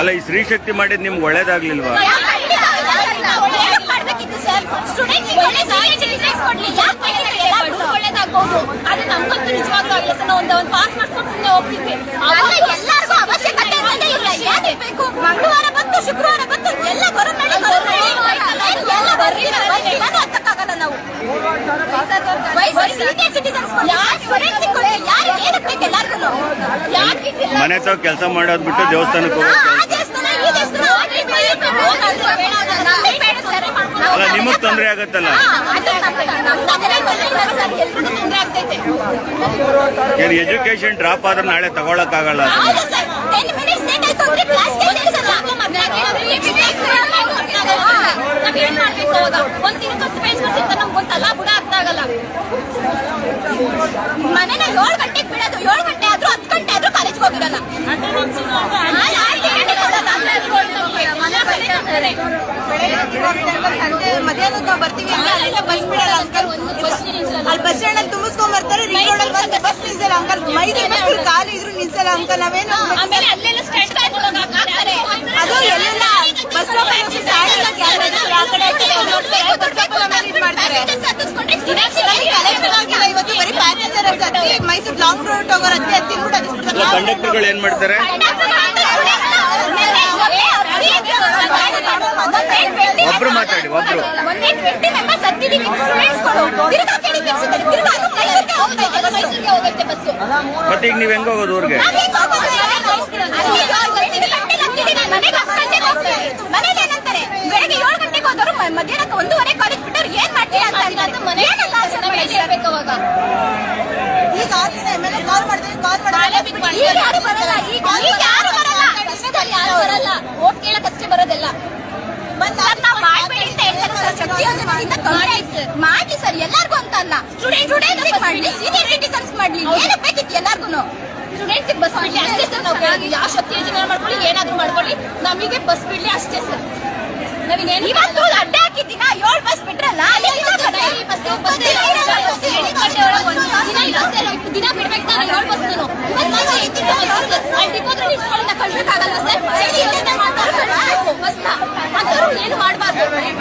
ಅಲ್ಲ ಈ ಸ್ತ್ರೀ ಶಕ್ತಿ ಮಾಡಿದ್ ನಿಮ್ಗೆ ಒಳ್ಳೇದಾಗ್ಲಿಲ್ವಾ? ಬಂತು ಶುಕ್ರವಾರ ಬಂತು. ಎಲ್ಲ ಮನೆ ತಾವ್ ಕೆಲಸ ಮಾಡೋದ್ಬಿಟ್ಟು ದೇವಸ್ಥಾನಕ್ಕೆ ಹೋಗ್ತಾರೆ ಅಲ್ಲ ನಿಮಗ್ ತೊಂದರೆ ಆಗತ್ತಲ್ಲ? ಏನ್ ಎಜುಕೇಶನ್ ಡ್ರಾಪ್ ಆದ್ರೆ ನಾಳೆ ತಗೊಳಕ್ ಆಗಲ್ಲ ಒಂದ್ ಹೇಳ್ಬೇಕು ಅಲ್ಲಿ ಬಸ್ ಸ್ಟ್ಯಾಂಡ್ ಅಲ್ಲಿ ತುಂಬಿಸ್ಕೊಂಡ್ ಬರ್ತಾರೆ ಬಸ್ ನಿಲ್ಸಲ್ಲ ಅಂಕಲ್ ಬಸ್ ಖಾಲಿ ಇದ್ರು ಅಂಕಲ್ ನಾವೇನು ಅದು ಎಲ್ಲ ಬಸ್ ಇವತ್ತು ಬರೀ ಮೈಸೂರು ಲಾಂಗ್ ರೂಟ್ ಹೋಗೋರು ಅತ್ತೆ ತಿನ್ಬಿಟ್ಟು ಕಂಡಕ್ಟರ್ಗಳು ಏನ್ ಮಾಡ್ತಾರೆ ಒಬ್ರು ಬಟ್ ಈಗ ನೀವ್ ಹೆಂಗ ಹೋಗೋದು ಊರ್ಗೆ? ಮಧ್ಯಾಹ್ನಕ್ಕೆ ಒಂದೂವರೆ ಕಾಲೇಜ್ ಬಿಟ್ಟರು ಏನ್ ಮಾಡ್ತೀರಾ ಅಂತ ಮನೆ ಈಗ ಕಾಲ್ ಮಾಡಿದ್ರೆ ಕಾಲ್ ಮಾಡಿ ಸ್ಟೂಡೆಂಟ್ ಮಾಡ್ಲಿ. ಸೀನಿಯರ್ ಸಿಟಿಸನ್ಸ್ ಮಾಡ್ಲಿ. ಎಲ್ಲಾರ್ಗು ಸ್ಟೂಡೆಂಟ್ಸ್ ಬಸ್ ಅಷ್ಟೇ ಯಾವ ಶಕ್ತಿ ಯೋಜನೆ?